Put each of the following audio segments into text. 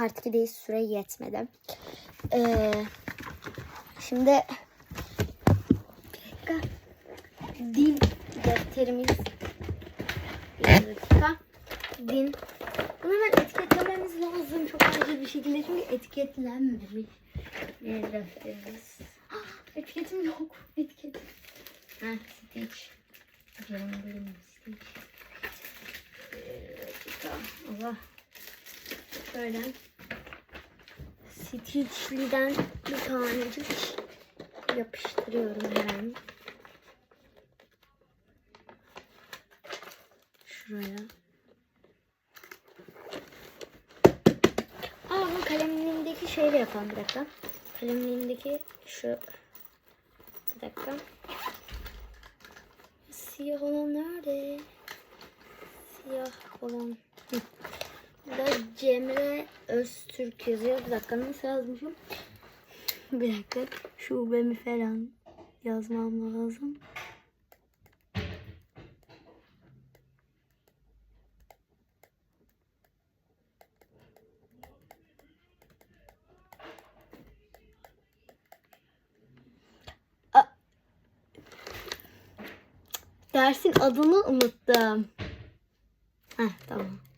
Part 2'deyiz süre yetmedi. Ee, şimdi dakika. Dil defterimiz bir dakika. Din. Bunu hemen etiketlememiz lazım. Çok acil bir şekilde çünkü etiketlenmemiş. Bir defterimiz. Ah, etiketim yok. Etiket. Ha, Stitch. Canım benim Stitch. Dakika. Allah. Şöyle. Stitch'liden bir tanecik yapıştırıyorum hemen. Şuraya. Aa bu kalemliğimdeki şeyle yapalım bir dakika. Kalemliğimdeki şu bir dakika. Siyah olan nerede? Siyah olan. Cemre Öztürk yazıyor. Bir dakika nasıl yazmışım? Bir dakika. Şubemi falan yazmam lazım. A- Dersin adını unuttum. Heh tamam.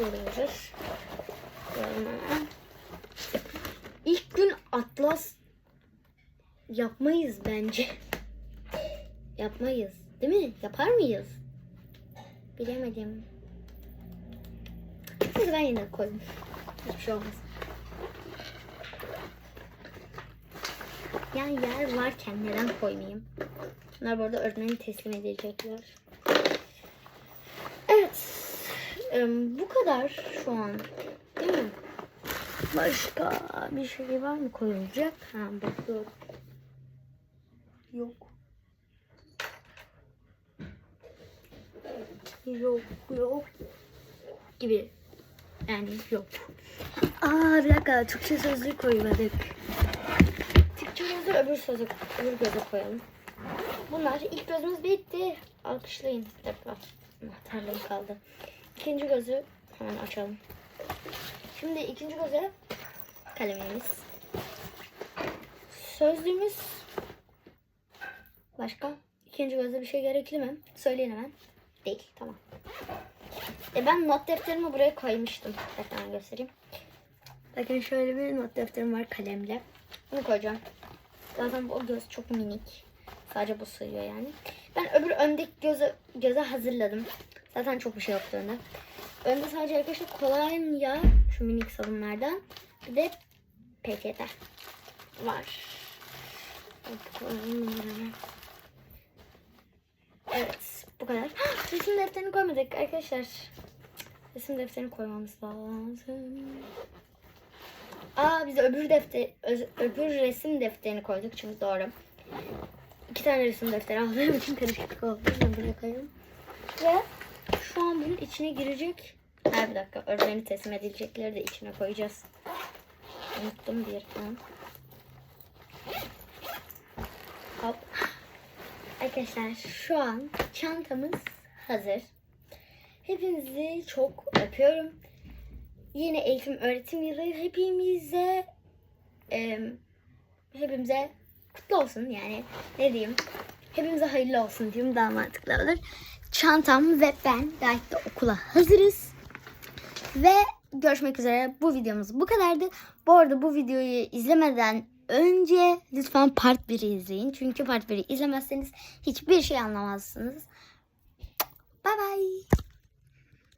Buluyoruz. Sonra İlk gün atlas yapmayız bence. Yapmayız. Değil mi? Yapar mıyız? Bilemedim. Neyse ben yine koyayım. Hiçbir şey olmaz. Yani yer varken neden koymayayım? Bunlar bu arada öğretmeni teslim edecekler. Evet. Bu kadar şu an. Değil mi? Başka bir şey var mı koyulacak? Ha bakıyorum. Yok. Yok yok. Gibi. Yani yok. Aa bir dakika Türkçe sözlük koymadık. Türkçe sözlük öbür sözlük öbür göze koyalım. Bunlar ilk gözümüz bitti. Alkışlayın. Dakika. Anahtarlarım kaldı. İkinci gözü hemen açalım. Şimdi ikinci göze kalemimiz. Sözlüğümüz. Başka? İkinci gözde bir şey gerekli mi? Söyleyin hemen. Değil. Tamam. E ben not defterimi buraya koymuştum. Tekrar göstereyim. Bakın şöyle bir not defterim var kalemle. Bunu koyacağım. Zaten bu göz çok minik. Sadece bu sığıyor yani. Ben öbür öndeki göze, göze hazırladım. Zaten çok bir şey yoktu önde. Sadece arkadaşlar kolonya şu minik sabunlardan bir de peçete var. Evet bu kadar. Resim defterini koymadık arkadaşlar. Resim defterini koymamız lazım. Aa biz öbür defter öbür resim defterini koyduk çünkü doğru. İki tane resim defteri için karışıklık oldu. Ben buraya. Ve şu an bunun içine girecek. Her bir dakika öğretmeni teslim edilecekleri de içine koyacağız. Unuttum bir an. Hop. Arkadaşlar şu an çantamız hazır. Hepinizi çok öpüyorum. Yeni eğitim öğretim yılı hepimize em, hepimize kutlu olsun yani ne diyeyim hepimize hayırlı olsun diyeyim daha mantıklı olur. Çantam ve ben gayet de okula hazırız. Ve görüşmek üzere. Bu videomuz bu kadardı. Bu arada bu videoyu izlemeden önce lütfen part 1'i izleyin. Çünkü part 1'i izlemezseniz hiçbir şey anlamazsınız. Bye bye.